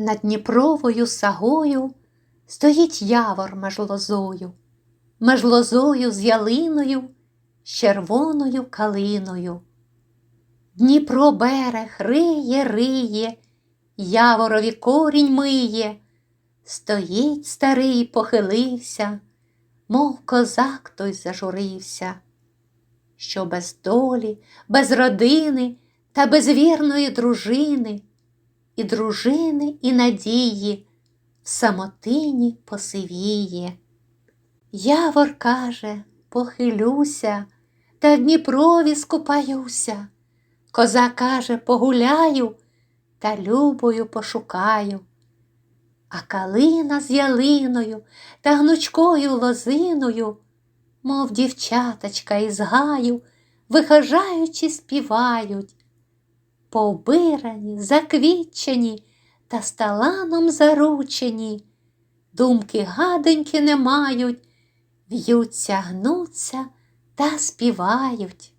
Над Дніпровою сагою стоїть явор меж лозою, меж лозою з ялиною, з червоною калиною. Дніпро берег риє, риє, яворові корінь миє, стоїть старий, похилився, мов козак той зажурився, що без долі, без родини та без вірної дружини, і дружини, і надії в самотині посивіє. Явор каже, похилюся, та в Дніпрові скупаюся. Коза каже, погуляю та любою пошукаю. А калина з ялиною та гнучкою лозиною, мов дівчаточка із гаю, вихожаючи, співають. Повбирані, заквітчені та сталаном заручені, думки гаденьки не мають, в'ються, гнуться та співають.